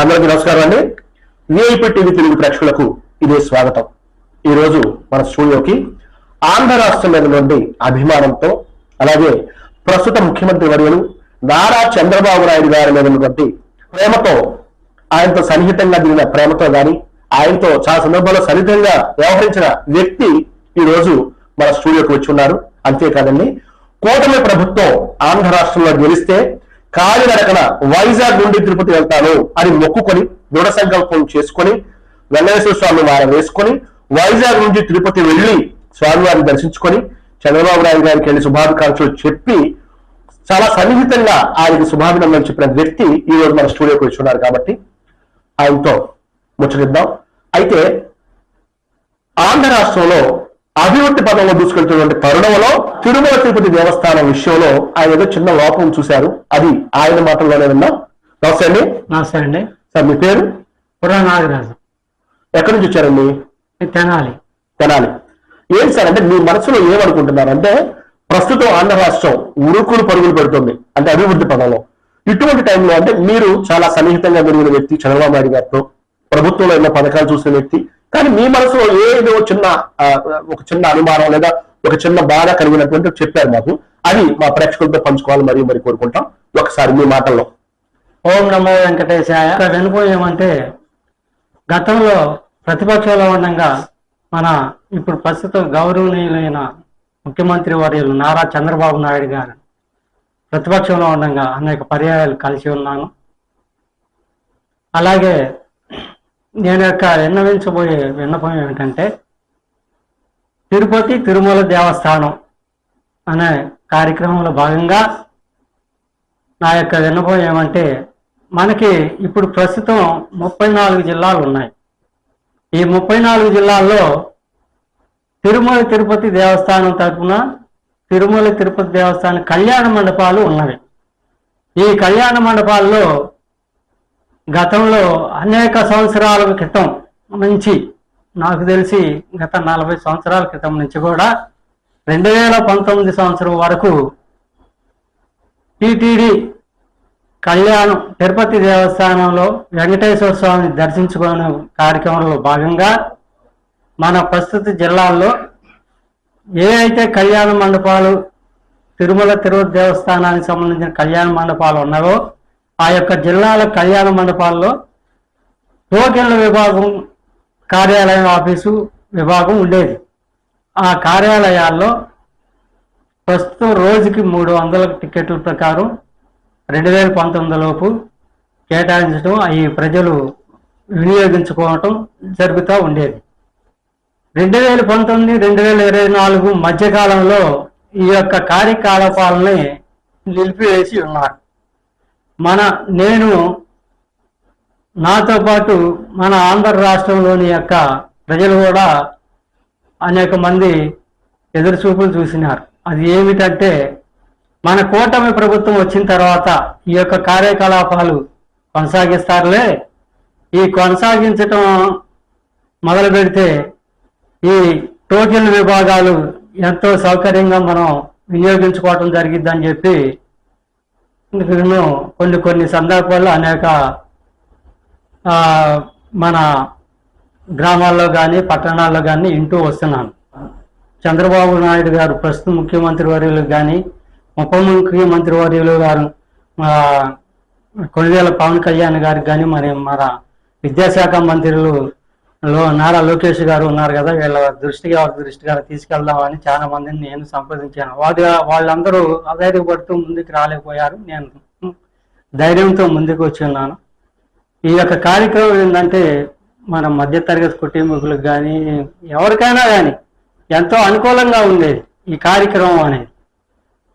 అందరికీ నమస్కారం అండి. విఐపి టీవీ తెలుగు ప్రేక్షకులకు ఇదే స్వాగతం. ఈ రోజు మన స్టూడియోకి ఆంధ్ర రాష్ట్రం మీద నుండి అభిమానంతో అలాగే ప్రస్తుత ముఖ్యమంత్రి వర్యులు నారా చంద్రబాబు నాయుడు గారి మీద ఉన్నటువంటి ప్రేమతో ఆయనతో సన్నిహితంగా దిగిన ప్రేమతో గాని ఆయనతో చాలా సందర్భాల్లో సన్నిహితంగా వ్యవహరించిన వ్యక్తి ఈ రోజు మన స్టూడియోకి వచ్చి ఉన్నారు. అంతేకాదండి కూటమి ప్రభుత్వం ఆంధ్ర రాష్ట్రంలో గెలిస్తే కాలినడకన వైజాగ్ నుండి తిరుపతి వెళ్తాను అని మొక్కుకొని దృఢ సంకల్పం చేసుకొని వెంకటేశ్వర స్వామి వారం వేసుకొని వైజాగ్ నుంచి తిరుపతి వెళ్ళి స్వామివారిని దర్శించుకొని చంద్రబాబు నాయుడు గారికి వెళ్ళి శుభాకాంక్షలు చెప్పి చాలా సన్నిహితంగా ఆయనకి శుభాభినందనలు చెప్పిన వ్యక్తి ఈ రోజు మన స్టూడియోకి వచ్చున్నారు కాబట్టి ఆయనతో ముచ్చటిద్దాం. అయితే ఆంధ్ర రాష్ట్రంలో అభివృద్ధి పదంలో దూసుకెళ్తున్నటువంటి తరుణంలో తిరుమల తిరుపతి దేవస్థానం విషయంలో ఆయన ఏదో చిన్న లోపం చూశారు. అది ఆయన మాటల్లోనే విన్నాం. నమస్తే అండి. నమస్తే అండి. సార్ మీ పేరు? పురా నాగరాజు. ఎక్కడి నుంచి వచ్చారండి? తెనాలి. తెనాలి. ఏంటి సార్ అంటే మీ మనసులో ఏమనుకుంటున్నారు? అంటే ప్రస్తుతం ఆంధ్ర రాష్ట్రం ఉరుకులు పరుగులు పెడుతుంది అంటే అభివృద్ధి పదంలో. ఇటువంటి టైంలో అంటే మీరు చాలా సన్నిహితంగా పెరిగిన వ్యక్తి చంద్రబాబు నాయుడు గారితో ప్రభుత్వంలో ఎన్నో పథకాలు చూసిన వ్యక్తి కానీ మీ మనసులో ఏదో చిన్న ఒక చిన్న అనుమానం లేదా ఒక చిన్న బాధ కలిగినటువంటి చెప్పారు మాకు. అది మా ప్రేక్షకులతో పంచుకోవాలి మరియు మరి కోరుకుంటాం. ఒకసారి మీ మాటల్లో. ఓం నమో వెంకటేశాయ. ఇక్కడ వెనుకోయేమంటే గతంలో ప్రతిపక్షంలో ఉండగా మన ఇప్పుడు ప్రస్తుతం గౌరవనీయులైన ముఖ్యమంత్రి వర్యులు నారా చంద్రబాబు నాయుడు గారు ప్రతిపక్షంలో ఉండగా అనేక పర్యాయాలు కలిసి ఉన్నాను. అలాగే నేను యొక్క విన్నవించబోయే విన్నపం ఏమిటంటే తిరుపతి తిరుమల దేవస్థానం అనే కార్యక్రమంలో భాగంగా నా యొక్క విన్నపం ఏమంటే మనకి ఇప్పుడు ప్రస్తుతం ముప్పై నాలుగు జిల్లాలు ఉన్నాయి. ఈ ముప్పై నాలుగు జిల్లాల్లో తిరుమల తిరుపతి దేవస్థానం తరపున తిరుమల తిరుపతి దేవస్థానం కళ్యాణ మండపాలు ఉన్నవి. ఈ కళ్యాణ మండపాల్లో గతంలో అనేక సంవత్సరాల క్రితం నుంచి నాకు తెలిసి గత నలభై సంవత్సరాల క్రితం నుంచి కూడా రెండు వేల పంతొమ్మిది సంవత్సరం వరకు టిటిడి కళ్యాణం తిరుపతి దేవస్థానంలో వెంకటేశ్వర స్వామిని దర్శించుకునే కార్యక్రమంలో భాగంగా మన ప్రస్తుత జిల్లాల్లో ఏ అయితే కళ్యాణ మండపాలు తిరుమల తిరుపతి దేవస్థానానికి సంబంధించిన కళ్యాణ మండపాలు ఉన్నావో ఆ యొక్క జిల్లాల కళ్యాణ మండపాల్లో టోకెన్ల విభాగం కార్యాలయం ఆఫీసు విభాగం ఉండేది. ఆ కార్యాలయాల్లో ప్రస్తుతం రోజుకి మూడు వందల టికెట్ల ప్రకారం రెండు వేల పంతొమ్మిది లోపు కేటాయించడం అవి ప్రజలు వినియోగించుకోవటం జరుగుతూ ఉండేది. రెండు వేల పంతొమ్మిది రెండు వేల ఇరవై నాలుగు మధ్యకాలంలో ఈ యొక్క కార్యకలాపాలని నిలిపివేసి ఉన్నారు. మన నేను నాతో పాటు మన ఆంధ్ర రాష్ట్రంలోని యొక్క ప్రజలు కూడా అనేక మంది ఎదురు చూపులు చూసినారు. అది ఏమిటంటే మన కూటమి ప్రభుత్వం వచ్చిన తర్వాత ఈ యొక్క కార్యకలాపాలు కొనసాగిస్తారులే. ఈ కొనసాగించటం మొదలు పెడితే ఈ టోకెన్ విభాగాలు ఎంతో సౌకర్యంగా మనం వినియోగించుకోవటం జరిగిద్దని చెప్పి కొన్ని కొన్ని సందర్భాల్లో అనేక మన గ్రామాల్లో కానీ పట్టణాల్లో కానీ వింటూ వస్తున్నాను. చంద్రబాబు నాయుడు గారు ప్రస్తుత ముఖ్యమంత్రి వర్యులు కానీ ఉప ముఖ్యమంత్రి వర్యులు గారు ఆ, పవన్ కళ్యాణ్ గారికి కానీ మరి మన విద్యాశాఖ మంత్రులు లో నారా లోకేష్ గారు ఉన్నారు కదా వీళ్ళ దృష్టికి వారి దృష్టి గారు తీసుకెళ్దామని చాలా మందిని నేను సంప్రదించాను. వాటి వాళ్ళందరూ అధైర్యపడుతూ ముందుకు రాలేకపోయారు. నేను ధైర్యంతో ముందుకు వచ్చి ఉన్నాను ఈ యొక్క కార్యక్రమం ఏంటంటే మన మధ్యతరగతి కుటుంబీకులకు కానీ ఎవరికైనా కానీ ఎంతో అనుకూలంగా ఉండేది ఈ కార్యక్రమం అనేది.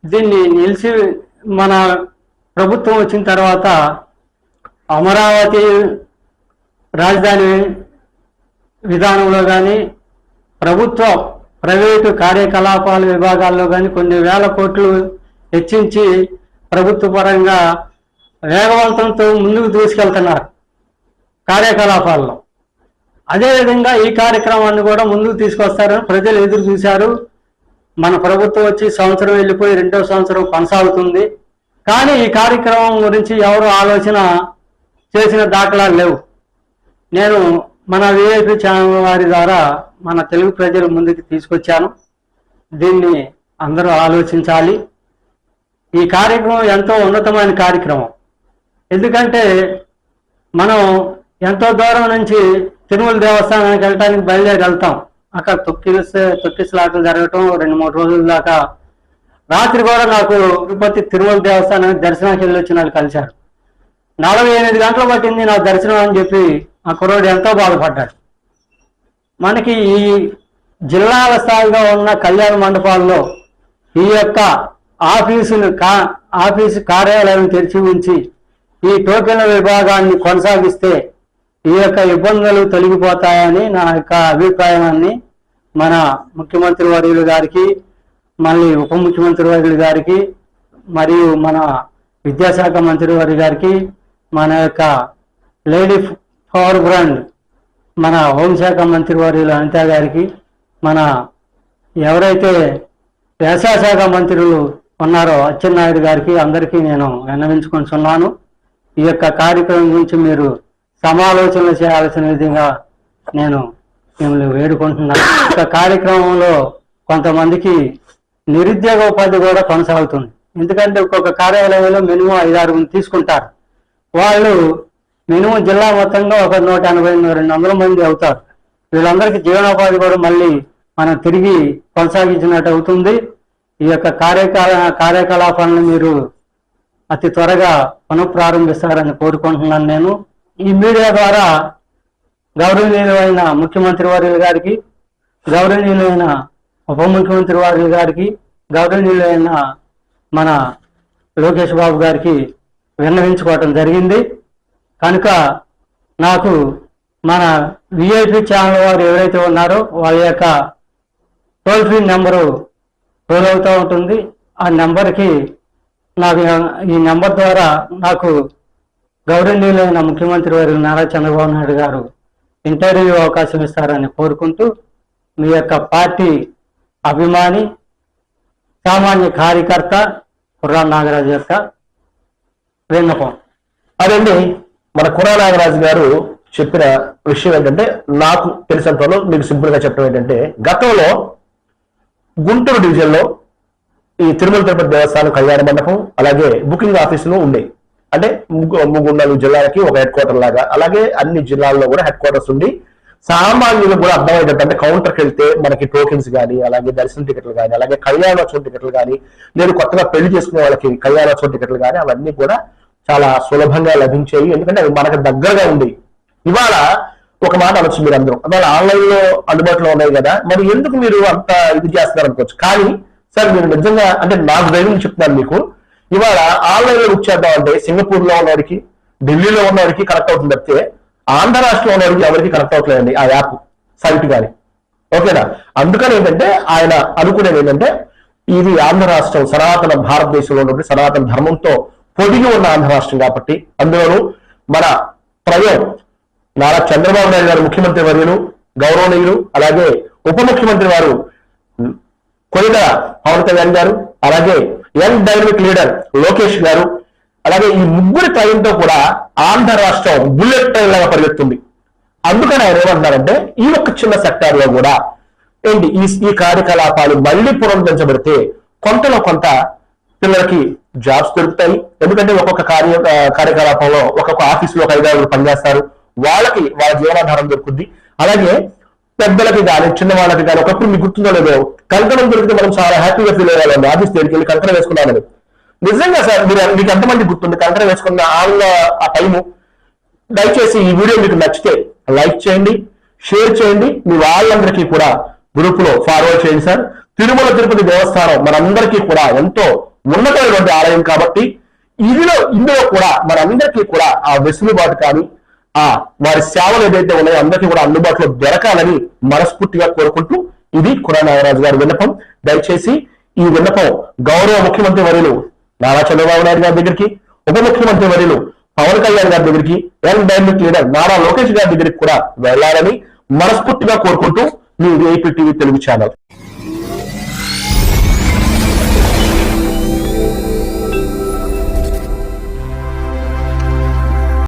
దీన్ని నిలిచి మన ప్రభుత్వం వచ్చిన తర్వాత అమరావతి రాజధాని విధానంలో కానీ ప్రభుత్వ ప్రైవేటు కార్యకలాపాల విభాగాల్లో కానీ కొన్ని వేల కోట్లు హెచ్చించి ప్రభుత్వ పరంగా వేగవంతంతో ముందుకు తీసుకెళ్తున్నారు కార్యకలాపాల్లో. అదేవిధంగా ఈ కార్యక్రమాన్ని కూడా ముందుకు తీసుకొస్తారని ప్రజలు ఎదురు చూశారు. మన ప్రభుత్వం వచ్చి సంవత్సరం వెళ్ళిపోయి రెండో సంవత్సరం కొనసాగుతుంది. కానీ ఈ కార్యక్రమం గురించి ఎవరు ఆలోచన చేసిన దాఖలాలు లేవు. నేను మన విఐపి ఛానల్ వారి ద్వారా మన తెలుగు ప్రజల ముందుకు తీసుకొచ్చాను. దీన్ని అందరూ ఆలోచించాలి. ఈ కార్యక్రమం ఎంతో ఉన్నతమైన కార్యక్రమం. ఎందుకంటే మనం ఎంతో దూరం నుంచి తిరుమల దేవస్థానానికి వెళ్ళటానికి బయలుదేరి వెళ్తాం అక్కడ తొక్కిస్ తొక్కిసలాటలు జరగటం రెండు మూడు రోజుల దాకా. రాత్రి కూడా నాకు తిరుపతి తిరుమల దేవస్థానానికి దర్శనానికి వెళ్ళి వచ్చిన వాళ్ళు కలిశారు. నలభై ఎనిమిది గంటలు పట్టింది నా దర్శనం అని చెప్పి ఆ కుర్రోడు ఎంతో బాధపడ్డాడు. మనకి ఈ జిల్లాల స్థాయిలో ఉన్న కళ్యాణ మండపాల్లో ఈ యొక్క ఆఫీసులు కా ఆఫీసు కార్యాలయం తెరిచి ఉంచి ఈ టోకెన్ల విభాగాన్ని కొనసాగిస్తే ఈ యొక్క ఇబ్బందులు తొలగిపోతాయని నా యొక్క అభిప్రాయాన్ని మన ముఖ్యమంత్రి వర్యులు గారికి మళ్ళీ ఉప ముఖ్యమంత్రి వర్యులు గారికి మరియు మన విద్యాశాఖ మంత్రి వారి గారికి మన యొక్క లేడీ పవర్ బ్రాండ్ మన హోంశాఖ మంత్రి వర్యులు అనితా గారికి మన ఎవరైతే వ్యవసాయ శాఖ మంత్రులు ఉన్నారో అచ్చెన్నాయుడు గారికి అందరికీ నేను విన్నవించుకుంటున్నాను. ఈ యొక్క కార్యక్రమం గురించి మీరు సమాలోచనలు చేయాల్సిన విధంగా నేను మిమ్మల్ని వేడుకుంటున్నాను. ఈ యొక్క కార్యక్రమంలో కొంతమందికి నిరుద్యోగ ఉపాధి కూడా కొనసాగుతుంది. ఎందుకంటే ఒక్కొక్క కార్యాలయంలో మినిమం ఐదారు మంది తీసుకుంటారు. వాళ్ళు మినిమం జిల్లా మొత్తంగా ఒక నూట ఎనభై రెండు వందల మంది అవుతారు. వీళ్ళందరికీ జీవనోపాధి కూడా మళ్ళీ మనం తిరిగి కొనసాగించినట్టు అవుతుంది. ఈ యొక్క కార్యకాల కార్యకలాపాలను మీరు అతి త్వరగా పునఃప్రారంభిస్తారని కోరుకుంటున్నాను నేను. ఈ మీడియా ద్వారా గౌరవనీయులైన ముఖ్యమంత్రి వర్యుల గారికి గౌరవనీయులైన ఉప ముఖ్యమంత్రి వర్యుల గారికి గౌరవనీయులైన మన లోకేష్ బాబు గారికి విన్నవించుకోవటం జరిగింది. కనుక నాకు మన విఐపి ఛానల్ వారు ఎవరైతే ఉన్నారో వాళ్ళ యొక్క టోల్ ఫ్రీ నెంబరు రోల్ అవుతూ ఉంటుంది. ఆ నెంబర్కి నాకు ఈ నెంబర్ ద్వారా నాకు గౌరవనీయులైన ముఖ్యమంత్రి వారి నారా చంద్రబాబు నాయుడు గారు ఇంటర్వ్యూ అవకాశం ఇస్తారని కోరుకుంటూ మీ యొక్క పార్టీ అభిమాని సామాన్య కార్యకర్త కుర్రా నాగరాజు యొక్క విన్నపం. అదండి. మన కురా నాగరాజు గారు చెప్పిన విషయం ఏంటంటే నాకు తెలిసినంతలో మీకు సింపుల్గా చెప్పడం ఏంటంటే గతంలో గుంటూరు డివిజన్లో ఈ తిరుమల తిరుపతి దేవస్థానం కళ్యాణ మండపం అలాగే బుకింగ్ ఆఫీసులు ఉన్నాయి అంటే ముగ్గు మూడు నాలుగు జిల్లాలకి ఒక హెడ్ క్వార్టర్ లాగా అలాగే అన్ని జిల్లాల్లో కూడా హెడ్ క్వార్టర్స్ ఉండి సామాన్యులకు కూడా అర్థమయ్యేటట్టు అంటే కౌంటర్కి వెళ్తే మనకి టోకెన్స్ కానీ అలాగే దర్శన టికెట్లు కానీ అలాగే కళ్యాణోత్సవం టికెట్లు కానీ లేదు కొత్తగా పెళ్ళి చేసుకునే వాళ్ళకి కళ్యాణోత్సవం టికెట్లు కానీ అవన్నీ కూడా చాలా సులభంగా లభించేవి ఎందుకంటే అవి మనకు దగ్గరగా ఉంది. ఇవాళ ఒక మాట అనొచ్చు మీరు అందరూ అందువల్ల ఆన్లైన్లో అందుబాటులో ఉన్నాయి కదా. మరి ఎందుకు మీరు అంత ఇది చేస్తున్నారు అనుకోవచ్చు? కానీ సార్ మీరు నిజంగా అంటే నాకు ధైర్యం చెప్తున్నాను మీకు. ఇవాళ ఆన్లైన్లో బుక్ చేద్దాం అంటే సింగపూర్లో ఉన్నవాడికి ఢిల్లీలో ఉన్నవాడికి కనెక్ట్ అవుతుంది తప్పితే ఆంధ్ర రాష్ట్రంలో ఉన్నవాడికి ఎవరికి కనెక్ట్ అవ్వట్లేదండి ఆ యాప్ సైట్ కానీ ఓకేనా? అందుకని ఏంటంటే ఆయన అనుకునేది ఏంటంటే ఇది ఆంధ్ర రాష్ట్రం సనాతన భారతదేశంలో ఉన్నటువంటి సనాతన ధర్మంతో పొదిగి ఉన్న ఆంధ్ర రాష్ట్రం కాబట్టి అందులోనూ మన ప్రయం నారా చంద్రబాబు నాయుడు గారు ముఖ్యమంత్రి వర్యులు గౌరవనీయులు అలాగే ఉప ముఖ్యమంత్రి వారు కొనిద పవన్ కళ్యాణ్ గారు అలాగే యంగ్ డైనమిక్ లీడర్ లోకేష్ గారు అలాగే ఈ ముగ్గురి ట్రైన్తో కూడా ఆంధ్ర రాష్ట్రం బుల్లెట్ ట్రైన్ లాగా పరిగెత్తుంది. అందుకని ఆయన ఏమంటున్నారంటే ఈ ఒక్క చిన్న సెక్టార్లో కూడా ఏంటి ఈ ఈ కార్యకలాపాలు మళ్ళీ పునరుద్ధరించబడితే కొంతలో కొంత పిల్లలకి జాబ్స్ దొరుకుతాయి. ఎందుకంటే ఒక్కొక్క కార్య కార్యకలాపంలో ఒక్కొక్క ఆఫీస్లో ఒక ఐదారు పనిచేస్తారు. వాళ్ళకి వాళ్ళ జీవనాధారం దొరుకుద్ది. అలాగే పెద్దలకి కానీ చిన్న వాళ్ళకి కానీ ఒకప్పుడు మీకు గుర్తుందో లేదో కంకణం దొరికితే మనం చాలా హ్యాపీగా ఫీల్ అయ్యాలండి ఆఫీస్ దగ్గరికి వెళ్ళి కంకణం వేసుకున్నామని నిజంగా సార్ మీరు మీకు ఎంతమంది గుర్తుంది? కంకణం వేసుకున్న ఆళ్ళ ఆ టైము. దయచేసి ఈ వీడియో మీకు నచ్చితే లైక్ చేయండి షేర్ చేయండి. మీ వాళ్ళందరికీ కూడా గ్రూప్లో ఫార్వర్డ్ చేయండి సార్. తిరుమల తిరుపతి దేవస్థానం మనందరికీ కూడా ఎంతో ఉన్నతమైనటువంటి ఆలయం కాబట్టి ఇదిలో ఇందులో కూడా మనందరికీ కూడా ఆ వెసులుబాటు కానీ ఆ వారి సేవలు ఏదైతే ఉన్నాయో అందరికీ కూడా అందుబాటులో దొరకాలని మనస్ఫూర్తిగా కోరుకుంటూ ఇది కురానాగరాజు గారి విన్నపం. దయచేసి ఈ విన్నపం గౌరవ ముఖ్యమంత్రి వర్యులు నారా చంద్రబాబు నాయుడు గారి దగ్గరికి ఉప ముఖ్యమంత్రి వర్యులు పవన్ కళ్యాణ్ గారి దగ్గరికి young dynamic leader Nara Lokesh గారి దగ్గరికి కూడా వెళ్ళాలని మనస్ఫూర్తిగా కోరుకుంటూ మీ ఏపీ టీవీ తెలుగు ఛానల్.